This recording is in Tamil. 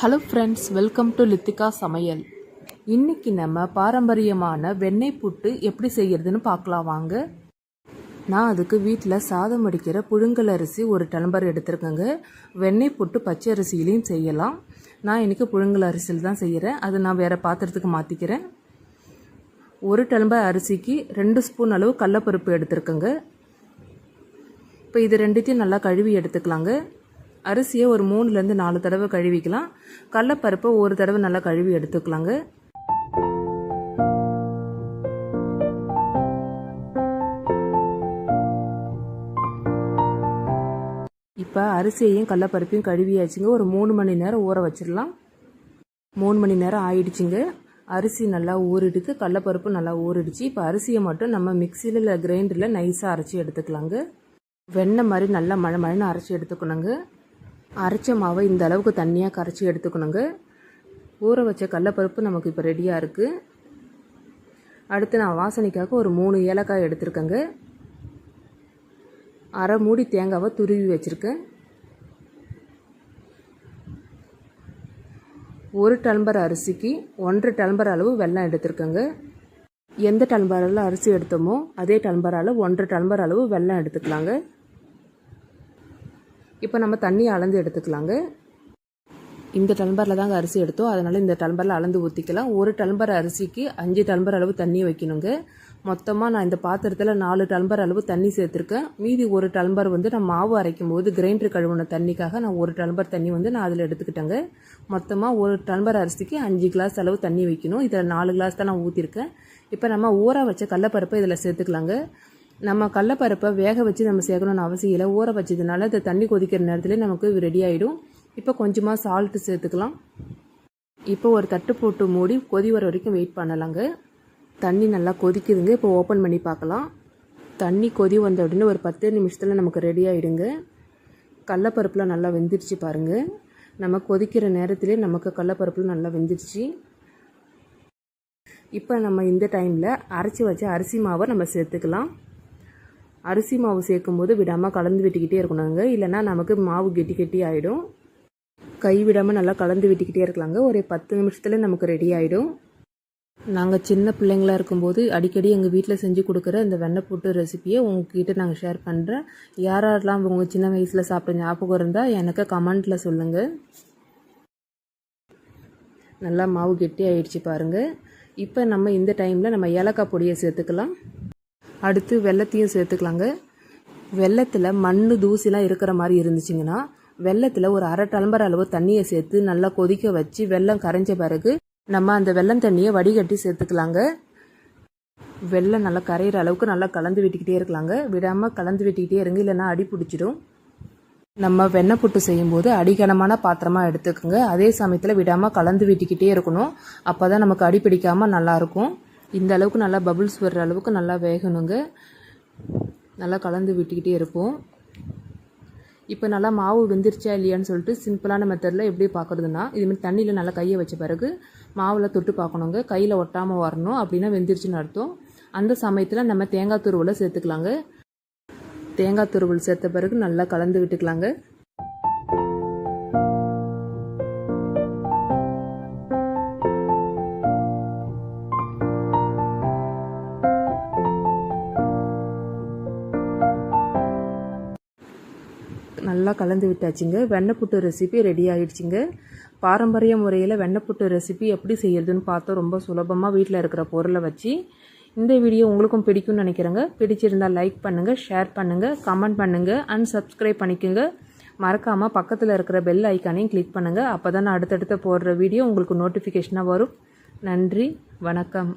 Hello friends welcome to Lithika சமையல் இன்னைக்கு நம்ம பாரம்பரியமான வெண்ணெய் புட்டு எப்படி செய்கிறதுன்னு பார்க்கலாம் வாங்க. நான் அதுக்கு வீட்டில் சாதம் அடிக்கிற புழுங்கல் அரிசி ஒரு டலம்பர் எடுத்திருக்கேங்க. வெண்ணெய் புட்டு பச்சை அரிசியிலையும் செய்யலாம். நான் இன்றைக்கி புழுங்கல் அரிசியில் தான் செய்கிறேன் அது நான் வேறு பாத்திரத்துக்கு மாற்றிக்கிறேன் ஒரு டலம்பர் அரிசிக்கு ரெண்டு ஸ்பூன் அளவு கடலப்பருப்பு எடுத்திருக்கேங்க. இப்போ இது ரெண்டுத்தையும் நல்லா கழுவி எடுத்துக்கலாங்க. அரிசியை ஒரு மூணுலேருந்து நாலு தடவை கழுவிக்கலாம். கடலப்பருப்பை ஒரு தடவை நல்லா கழுவி எடுத்துக்கலாங்க. இப்போ அரிசியையும் கடலப்பருப்பையும் கழுவியாச்சுங்க. ஒரு மூணு மணி நேரம் ஊற வச்சிடலாம். மூணு மணி நேரம் ஆயிடுச்சுங்க. அரிசி நல்லா ஊறிடுது. கடலப்பருப்பு நல்லா ஊறிடுச்சு. இப்போ அரிசியை மட்டும் நம்ம மிக்சியில் இல்லை கிரைண்டரில் நைஸாக அரைச்சி எடுத்துக்கலாங்க. வெண்ணெய் மாதிரி நல்லா மழை மழைன்னு அரைச்சி எடுத்துக்கணுங்க. அரைச்ச மாவை இந்த அளவுக்கு தண்ணியாக கரைச்சி எடுத்துக்கணுங்க. ஊற வச்ச கடலப்பருப்பு நமக்கு இப்போ ரெடியாக இருக்குது அடுத்து நான் வாசனைக்காக ஒரு மூணு ஏலக்காய் எடுத்திருக்கேங்க. அரை மூடி தேங்காவை துருவி வச்சுருக்கேன். ஒரு டலம்பர் அரிசிக்கு ஒன்றரை டலம்பர் அளவு வெல்லம் எடுத்திருக்கேங்க. எந்த டல்பர் அளவு அரிசி எடுத்தோமோ அதே டல்பர் அளவு ஒன்றரை டலம்பர் அளவு வெல்லம் எடுத்துக்கலாங்க. இப்போ நம்ம தண்ணி அளந்து எடுத்துக்கலாங்க. இந்த டல்பரில் தாங்க அரிசி எடுத்தோம். அதனால் இந்த டல்பரில் அளந்து ஊற்றிக்கலாம் ஒரு டல்பர் அரிசிக்கு அஞ்சு டல்பர் அளவு தண்ணி வைக்கணுங்க. மொத்தமாக நான் இந்த பாத்திரத்தில் நாலு டல்பர் அளவு தண்ணி சேர்த்துருக்கேன். மீதி ஒரு டல்பர் வந்து நான் மாவு அரைக்கும் போது கிரைண்டர் கழுவுன தண்ணிக்காக நான் ஒரு டல்பர் தண்ணி வந்து நான் அதில் எடுத்துக்கிட்டேங்க. மொத்தமாக ஒரு டல்பர் அரிசிக்கு அஞ்சு கிளாஸ் அளவு தண்ணி வைக்கணும். இதில் நாலு கிளாஸ் தான் நான் ஊற்றிருக்கேன் இப்போ நம்ம ஊற வச்ச கடலப்பருப்பை இதில் சேர்த்துக்கலாங்க. நம்ம கடலப்பருப்பை வேக வச்சு நம்ம சேர்க்கணும்னு அவசியம் இல்லை. ஊற வச்சதுனால அந்த தண்ணி கொதிக்கிற நேரத்தில் நமக்கு ரெடி ஆகிடும் இப்போ கொஞ்சமாக சால்ட்டு சேர்த்துக்கலாம். இப்போ ஒரு தட்டு போட்டு மூடி கொதி வர வரைக்கும் வெயிட் பண்ணலாங்க. தண்ணி நல்லா கொதிக்குதுங்க. இப்போ ஓப்பன் பண்ணி பார்க்கலாம். தண்ணி கொதி வந்த உடனே ஒரு பத்து நிமிஷத்தில் நமக்கு ரெடி ஆகிடுங்க கடலப்பருப்புலாம் நல்லா வெந்துருச்சு பாருங்கள் நம்ம கொதிக்கிற நேரத்திலே நமக்கு கடலப்பருப்பில் நல்லா வெந்துருச்சு. இப்போ நம்ம இந்த டைமில் அரைச்சி வச்ச அரிசி மாவை நம்ம சேர்த்துக்கலாம். அரிசி மாவு சேர்க்கும் போது விடாமல் கலந்து விட்டுக்கிட்டே இருக்கணுங்க. இல்லைனா நமக்கு மாவு கெட்டி கெட்டி ஆகிடும் கை விடாமல் நல்லா கலந்து விட்டுக்கிட்டே இருக்கலாங்க. ஒரு பத்து நிமிஷத்தில் நமக்கு ரெடி ஆகிடும் நாங்கள் சின்ன பிள்ளைங்களாக இருக்கும்போது அடிக்கடி எங்கள் வீட்டில் செஞ்சு கொடுக்குற இந்த வெண்ணெய் போட்டு ரெசிப்பியை உங்ககிட்ட நாங்கள் ஷேர் பண்ணுறேன் யாரெல்லாம் உங்கள் சின்ன வயசில் சாப்பிட்ட ஞாபகம் இருந்தால் எனக்கு கமெண்ட்டில் சொல்லுங்கள் நல்லா மாவு கெட்டி ஆயிடுச்சு பாருங்கள் இப்போ நம்ம இந்த டைமில் நம்ம ஏலக்காய் பொடியை சேர்த்துக்கலாம். அடுத்து வெள்ளத்தையும் சேர்த்துக்கலாங்க. வெள்ளத்தில் மண் தூசிலாம் இருக்கிற மாதிரி இருந்துச்சுங்கன்னா வெள்ளத்தில் ஒரு அரை டலம்பர் அளவு தண்ணியை சேர்த்து நல்லா கொதிக்க வச்சு வெள்ளம் கரைஞ்ச பிறகு நம்ம அந்த வெள்ளம் தண்ணியை வடிகட்டி சேர்த்துக்கலாங்க. வெள்ளம் நல்லா கரையிற அளவுக்கு நல்லா கலந்து விட்டுக்கிட்டே இருக்கலாங்க. விடாமல் கலந்து விட்டுக்கிட்டே இருங்க இல்லைன்னா அடி பிடிச்சிடும். நம்ம வெண்ணெய் புட்டு செய்யும்போது அடிகனமான பாத்திரமாக எடுத்துக்கோங்க. அதே சமயத்தில் விடாமல் கலந்து விட்டுக்கிட்டே இருக்கணும். அப்போ தான் நமக்கு அடி பிடிக்காமல் நல்லாயிருக்கும் இந்த அளவுக்கு நல்லா பபுள்ஸ் வர்ற அளவுக்கு நல்லா வேகணுங்க. நல்லா கலந்து விட்டுக்கிட்டே இருப்போம். இப்போ நல்லா மாவு வெந்துருச்சா இல்லையான்னு சொல்லிட்டு சிம்பிளான மெத்தடில் எப்படி பார்க்குறதுனா இதுமாதிரி தண்ணியில் நல்லா கையை வச்ச பிறகு மாவில் தொட்டு பார்க்கணுங்க. கையில் ஒட்டாமல் வரணும் அப்படின்னா வெந்துருச்சுன்னு அர்த்தம். அந்த சமயத்தில் நம்ம தேங்காய் துருவலை சேர்த்துக்கலாங்க. தேங்காய் துருவல் சேர்த்த பிறகு நல்லா கலந்து விட்டுக்கலாங்க. நல்லா கலந்து விட்டாச்சுங்க. வெண்ணப்புட்டு ரெசிபி ரெடி ஆகிடுச்சிங்க பாரம்பரிய முறையில் வெண்ணப்புட்டு ரெசிபி எப்படி செய்கிறதுன்னு பார்த்தோம். ரொம்ப சுலபமாக வீட்டில் இருக்கிற பொருளை வச்சு. இந்த வீடியோ உங்களுக்கும் பிடிக்கும்னு நினைக்கிறேங்க. பிடிச்சிருந்தால் லைக் பண்ணுங்கள் ஷேர் பண்ணுங்கள் கமெண்ட் பண்ணுங்கள் அண்ட் சப்ஸ்கிரைப் பண்ணிக்கோங்க. மறக்காமல் பக்கத்தில் இருக்கிற பெல் ஐக்கானையும் கிளிக் பண்ணுங்கள் அப்போ தான் நான் அடுத்தடுத்த போடுற வீடியோ உங்களுக்கு நோட்டிஃபிகேஷனாக வரும். நன்றி வணக்கம்.